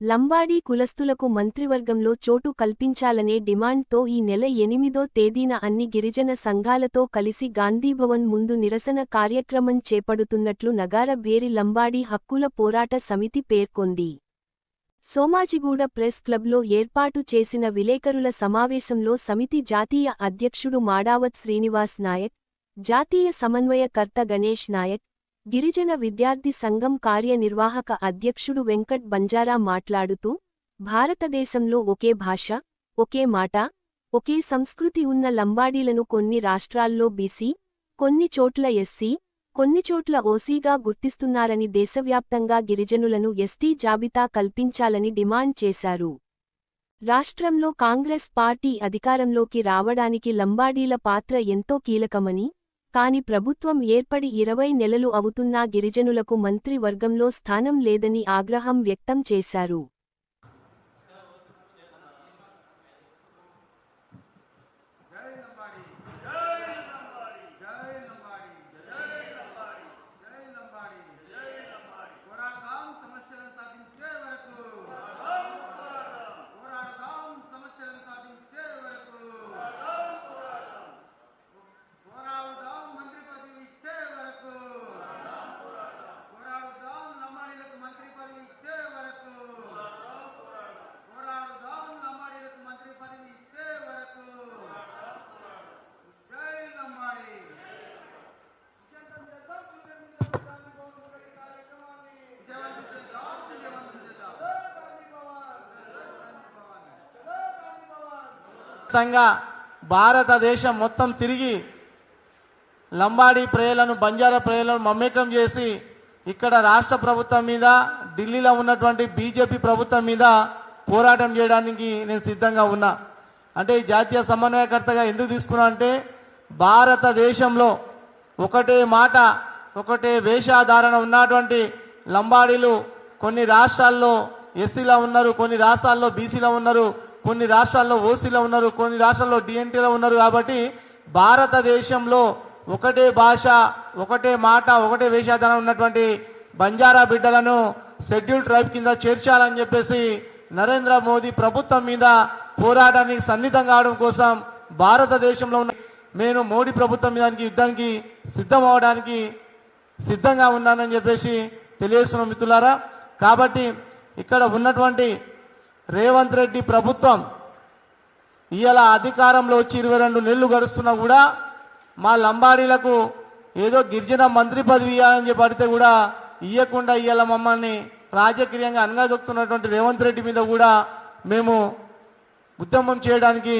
లంబాడీ కులస్తులకు మంత్రివర్గంలో చోటు కల్పించాలనే డిమాండ్తో ఈ నెల ఎనిమిదో తేదీన అన్ని గిరిజన సంఘాలతో కలిసి గాంధీభవన్ ముందు నిరసన కార్యక్రమం చేపడుతున్నట్లు నగార భేరి లంబాడీ హక్కుల పోరాట సమితి పేర్కొంది. సోమాజిగూడ ప్రెస్ క్లబ్లో ఏర్పాటు చేసిన విలేకరుల సమావేశంలో సమితి జాతీయ అధ్యక్షుడు మాడావత్ శ్రీనివాస్ నాయక్ జాతీయ సమన్వయకర్త గణేష్ నాయక్ గిరిజన విద్యార్థి సంఘం కార్యనిర్వాహక అధ్యక్షుడు వెంకట్ బంజారా మాట్లాడుతూ భారతదేశంలో ఒకే భాష ఒకే మాట ఒకే సంస్కృతి ఉన్న లంబాడీలను కొన్ని రాష్ట్రాల్లో బీసీ కొన్ని చోట్ల ఎస్సీ కొన్ని చోట్ల ఓసీగా గుర్తిస్తున్నారని దేశవ్యాప్తంగా గిరిజనులను ఎస్టీ జాబితా కల్పించాలని డిమాండ్ చేశారు. రాష్ట్రంలో కాంగ్రెస్ పార్టీ అధికారంలోకి రావడానికి లంబాడీల పాత్ర ఎంతో కీలకమని కాని ప్రభుత్వం ఏర్పడి ఇరవై నెలలు అవుతున్నా గిరిజనులకు మంత్రి వర్గంలో స్థానం లేదని ఆగ్రహం వ్యక్తం చేశారు. మొత్తంగా భారతదేశం మొత్తం తిరిగి లంబాడీ ప్రజలను బంజారా ప్రజలను మమేకం చేసి ఇక్కడ రాష్ట్ర ప్రభుత్వం మీద ఢిల్లీలో ఉన్నటువంటి బీజేపీ ప్రభుత్వం మీద పోరాటం చేయడానికి నేను సిద్ధంగా ఉన్నా. అంటే ఈ జాతీయ సమన్వయకర్తగా ఎందుకు తీసుకున్నా అంటే భారతదేశంలో ఒకటే మాట ఒకటే వేషాధారణ ఉన్నటువంటి లంబాడీలు కొన్ని రాష్ట్రాల్లో ఎస్సీలో ఉన్నారు కొన్ని రాష్ట్రాల్లో బీసీలో ఉన్నారు కొన్ని రాష్ట్రాల్లో ఓసీలో ఉన్నారు కొన్ని రాష్ట్రాల్లో డిఎన్టీలో ఉన్నారు కాబట్టి భారతదేశంలో ఒకటే భాష ఒకటే మాట ఒకటే వేషాధారణ ఉన్నటువంటి బంజారా బిడ్డలను షెడ్యూల్ ట్రైబ్ కింద చేర్చాలని చెప్పేసి నరేంద్ర మోదీ ప్రభుత్వం మీద పోరాటానికి సన్నిధం కావడం కోసం భారతదేశంలో ఉన్న నేను మోడీ ప్రభుత్వం మీద యుద్ధానికి సిద్ధం అవడానికి సిద్ధంగా ఉన్నానని చెప్పేసి తెలియజేస్తున్నాం మిత్రులారా. కాబట్టి ఇక్కడ ఉన్నటువంటి రేవంత్ రెడ్డి ప్రభుత్వం ఇవాళ అధికారంలో వచ్చి ఇరవై రెండు నెలలు గడుస్తున్నా కూడా మా లంబాడీలకు ఏదో గిరిజన మంత్రి పదవి ఇవ్వాలని చెప్పి కూడా ఇవ్వకుండా ఇవాళ మమ్మల్ని రాజకీయంగా అనగాదొక్కుతున్నటువంటి రేవంత్ రెడ్డి మీద కూడా మేము ఉద్యమం చేయడానికి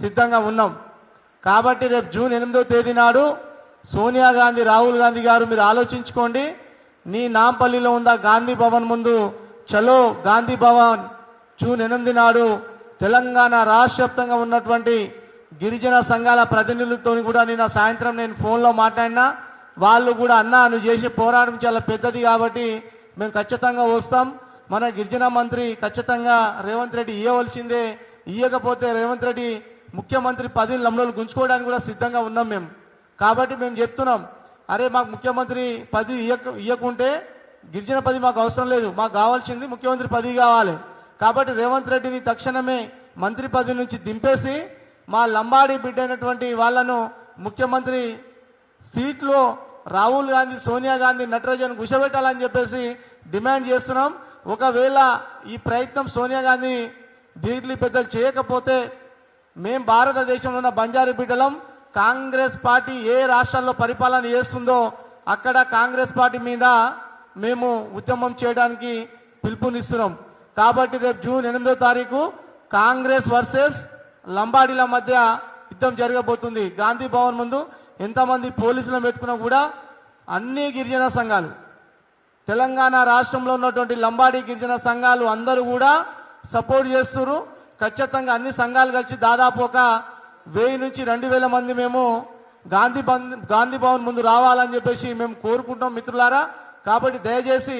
సిద్ధంగా ఉన్నాం. కాబట్టి రేపు జూన్ ఎనిమిదో తేదీ నాడు సోనియా గాంధీ రాహుల్ గాంధీ గారు మీరు ఆలోచించుకోండి. నీ నాంపల్లిలో ఉందా గాంధీ భవన్ ముందు? చలో గాంధీ భవన్. జూన్ ఎనిమిది నాడు తెలంగాణ రాష్ట్ర వ్యాప్తంగా ఉన్నటువంటి గిరిజన సంఘాల ప్రతినిధులతో కూడా నిన్న సాయంత్రం నేను ఫోన్లో మాట్లాడినా వాళ్ళు కూడా అన్నా నువ్వు చేసే పోరాటం చాలా పెద్దది కాబట్టి మేము ఖచ్చితంగా వస్తాం. మన గిరిజన మంత్రి ఖచ్చితంగా రేవంత్ రెడ్డి ఇవ్వవలసిందే ఇవ్వకపోతే రేవంత్ రెడ్డి ముఖ్యమంత్రి పదవి లంలో గుంజుకోవడానికి కూడా సిద్ధంగా ఉన్నాం మేము. కాబట్టి మేము చెప్తున్నాం అరే మాకు ముఖ్యమంత్రి పదవి ఇయ్యక ఇవ్వకుంటే గిరిజన పదవి మాకు అవసరం లేదు. మాకు కావాల్సింది ముఖ్యమంత్రి పదవి కావాలి. కాబట్టి రేవంత్ రెడ్డిని తక్షణమే మంత్రి పదవి నుంచి దింపేసి మా లంబాడి బిడ్డ అయినటువంటి వాళ్ళను ముఖ్యమంత్రి సీట్లో రాహుల్ గాంధీ సోనియా గాంధీ నటరాజన్ గుసబెట్టాలని చెప్పేసి డిమాండ్ చేస్తున్నాం. ఒకవేళ ఈ ప్రయత్నం సోనియా గాంధీ ఢిల్లీ పెద్దలు చేయకపోతే మేం భారతదేశంలో ఉన్న బంజారీ బిడ్డలం. కాంగ్రెస్ పార్టీ ఏ రాష్ట్రాల్లో పరిపాలన చేస్తుందో అక్కడ కాంగ్రెస్ పార్టీ మీద మేము ఉద్యమం చేయడానికి పిలుపునిస్తున్నాం. కాబట్టి రేపు జూన్ ఎనిమిదో తారీఖు కాంగ్రెస్ వర్సెస్ లంబాడీల మధ్య యుద్ధం జరగబోతుంది. గాంధీ భవన్ ముందు ఎంతమంది పోలీసులను పెట్టుకున్నా కూడా అన్ని గిరిజన సంఘాలు తెలంగాణ రాష్ట్రంలో ఉన్నటువంటి లంబాడీ గిరిజన సంఘాలు అందరూ కూడా సపోర్ట్ చేస్తున్నారు ఖచ్చితంగా అన్ని సంఘాలు కలిసి దాదాపు ఒక వెయ్యి నుంచి రెండు వేల మంది మేము గాంధీ గాంధీ భవన్ ముందు రావాలని చెప్పేసి మేము కోరుకుంటాం మిత్రులారా. కాబట్టి దయచేసి